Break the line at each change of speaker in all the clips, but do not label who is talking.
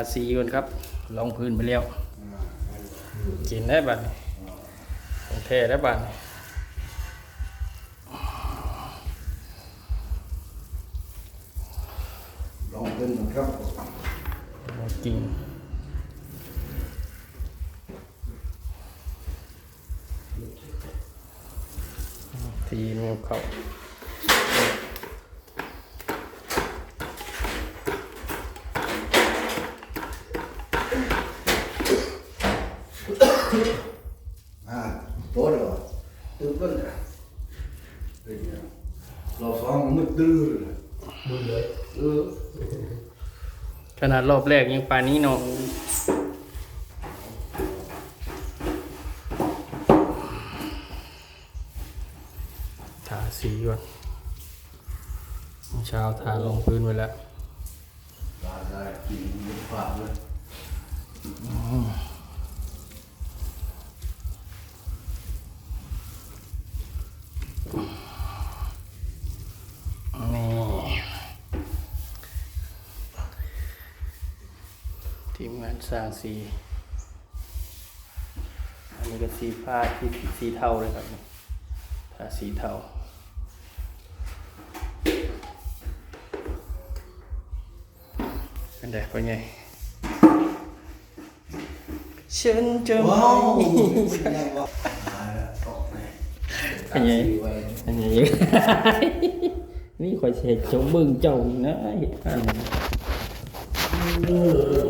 าสีก่อนครับลองพื้นไปแล้วกินได้บัดนี้ของแท้ได้บัดนี้
ลองเป็นครับ
บ่กินทีนูเขา
อ่าโต๊ะเดี๋ยวตื่นต้นนะเราสองมืดตื้อเลยมืดเลยเออ
ขนาดรอบแรกยังปานนี้เนาะทาสีก่อนเช้าทาลงพื้นไว้แล้ว
ได้กินมือฝาเลย
ทีมงานสร้างสี อันนี้ก็สีฟ้าที่สีเทาเลยครับนี่ทาสีเทาเป็นไงเป็นไงฉันจะไม่
ว้าวเป็นยังวะตายแล้วตกเลย
เป็นไงอันนี้นี่คอยเช็ดชมบึงเจ้านี่นะเห็นป่ะ
เออเหมื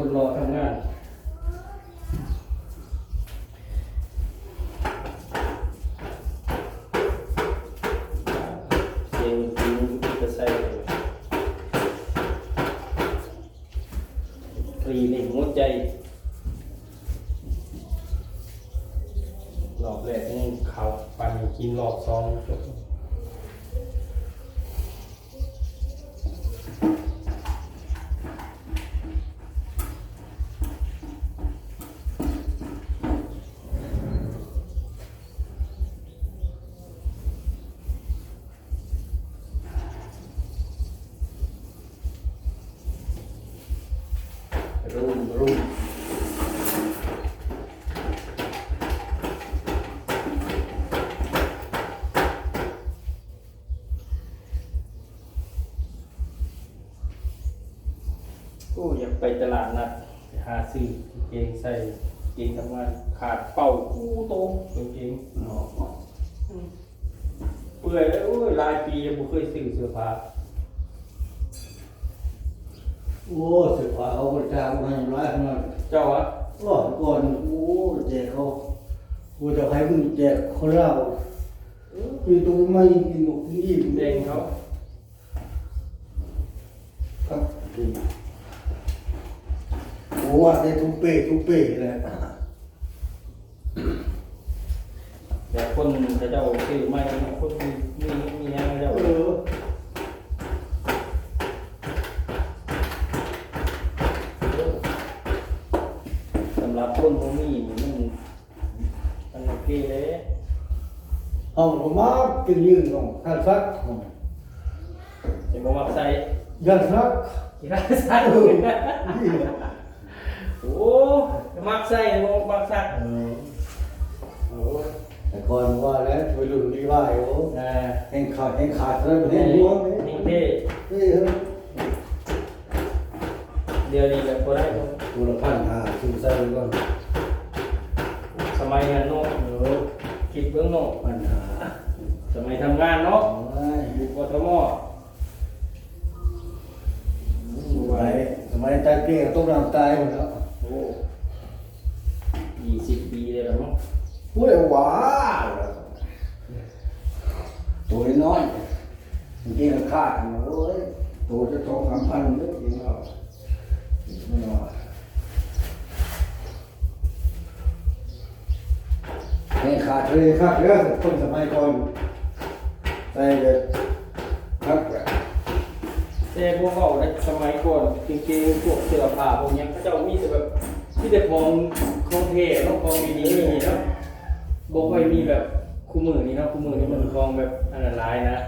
คนรอทำงานเสียงจริงจะใส่คลีนหัวใจรอบแรกนี่เขาปั่นกินรอบสองจบ รุ่มรุ่มโอ้อยากไปตลาดนัดหาซื้อเกงใส่เกงทำงานขาดเป่าคู่โตกางเกง
เนาะ
เปื่อยแล้วโอ้ยหลายปียังบ่เคยซื้อเสื้อผ้า
โอ้เสียผ้าเอากระจายมาให้ร้ายขนาด
เจ้าอะ
ก็ก่อนโอ้แจกเขากูจะให้มึงแจกเขาเล่าคือตัวไม่กินหมกกินอิ่ม
แดงเขา
ครับโอ้ว่าได้ทุกเป้ทุกเป้เลย
แต่คนจะเจ้าซื้อไม่คนมีมีมีหยังเจ้า
เออ
สำหรับคนบ่มีนี่มันมันโอเคเลย
เอาผม มาเป็นยืนของท่านซักของ
จะบ่มักใส่
ยันซัก
กีฬาใส่
เออนี่แหละ
โอ้มักใส่บ่มักใส่
เออ
โอ้
แต่ก่อนว่าแล้วไปรุ่นนี้ว่าโอ้
อ่า
แห่งขาดแห่งขาดแล้วแห่งหัวไหม
นี่เท่
เฮ้ยเฮ้ย
เดี๋ยวนี้แบบบ่ได้บ่
ตัวละพันห้าซื้อใส่ไว้ก่อน
สมัยนั้นเนาะ
เออ
คิดเบื้องนอก
พันห้า
สมัยทำงานเนาะ
โอ้ย
อยู่กทม
สมัยสมัยตายเกลี้ยต้องน้ำตายหมดแล้ว
โอ้ยี่สิบปีเลยแล้วมั้ง
พูดเลยว้าวตัวน้อยจริงๆขาดนะโอ้ยตัวจะสองสามพันเยอะจริงเหรอไม่น้อย ให้ขาดเลยขาดเยอะคนสมัยก่อนใส่เลยครับแบบ
แต่พวกเขาในสมัยก่อนจริงๆพวกเสื้อผ้าพวกนี้เขาเจ้ามีแต่แบบที่แต่ของของเท่เนาะของดีๆนี่เนาะบ่ค่อยมีแบบคู่มือนี่เนาะคู่มือนี่มันของแบบอันนั้นลายนะ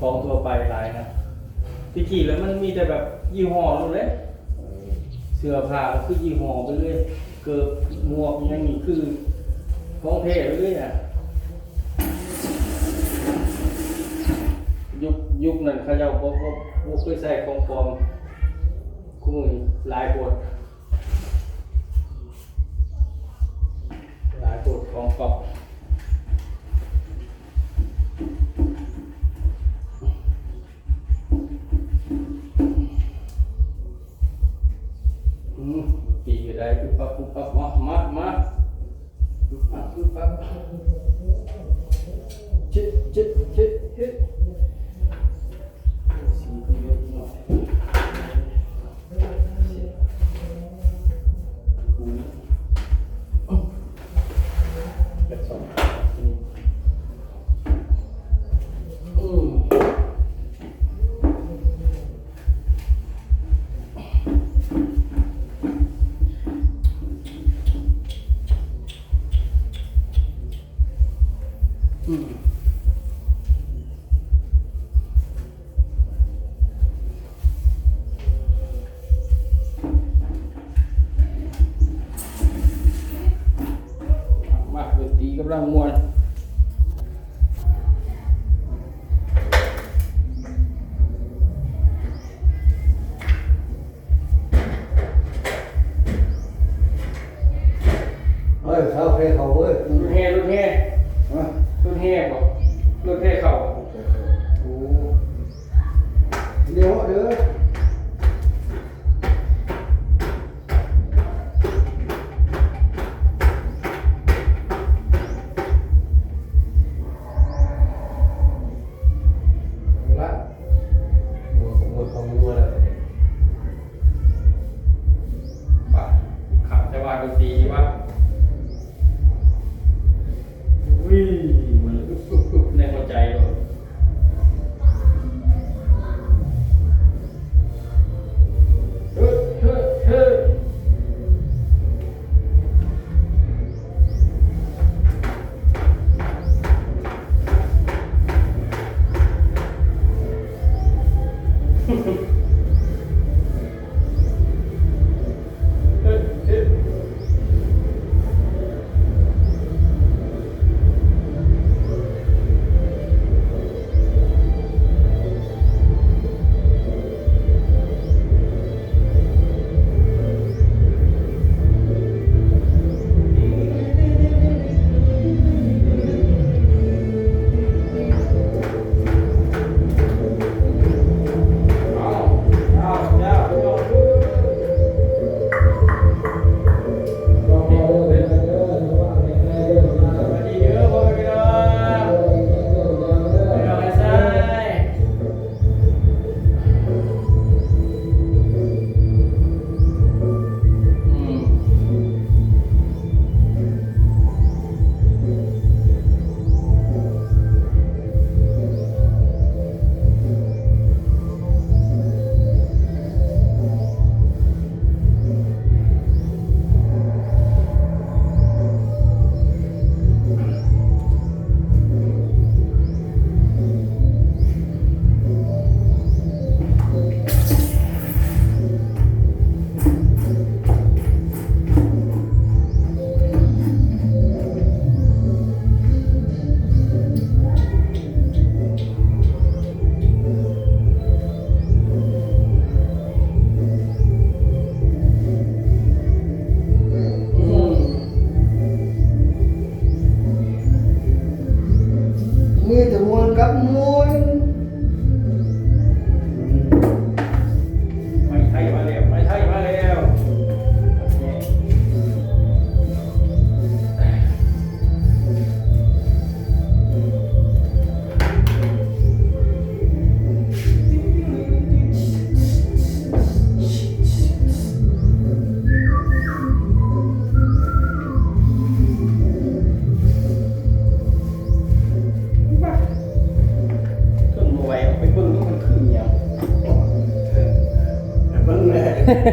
ของทั่วไปหลายนะที่ขี่แล้วมันมีแต่แบบยี่ห้อนู่นเลยเสื้อผ้าก็คือยี่ห้อไปเรื่อยเกิบหมวกอยังนี้คือ ของเท่เลยนะยุคยุคนั้นเขาเจ้าบ่บ่บ่เคยใส่ของปลอมคู่มือหลายปวดหลายปวดของปลอม กำลังมวน
เฮ้ยเขาเพลเขาเว้ย
รถแห่รถแห่
ฮะ
รถแห่บ่รถแห่เข่า
โอ้เดี๋ยวเด้อ
โ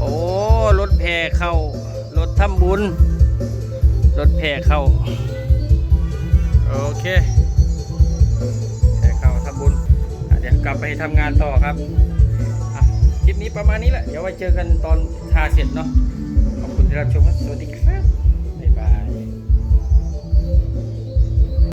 อ้ รถแพเข้า รถทำบุญ รถแพเข้า โอเคแต่เข้าทำบุญ เดี๋ยวกลับไปทำงานต่อครับคลิปนี้ประมาณนี้แหละ เดี๋ยวไว้เจอกันตอนทาเสร็จเนาะ ขอบคุณที่รับชมครับ สวัสดีครับ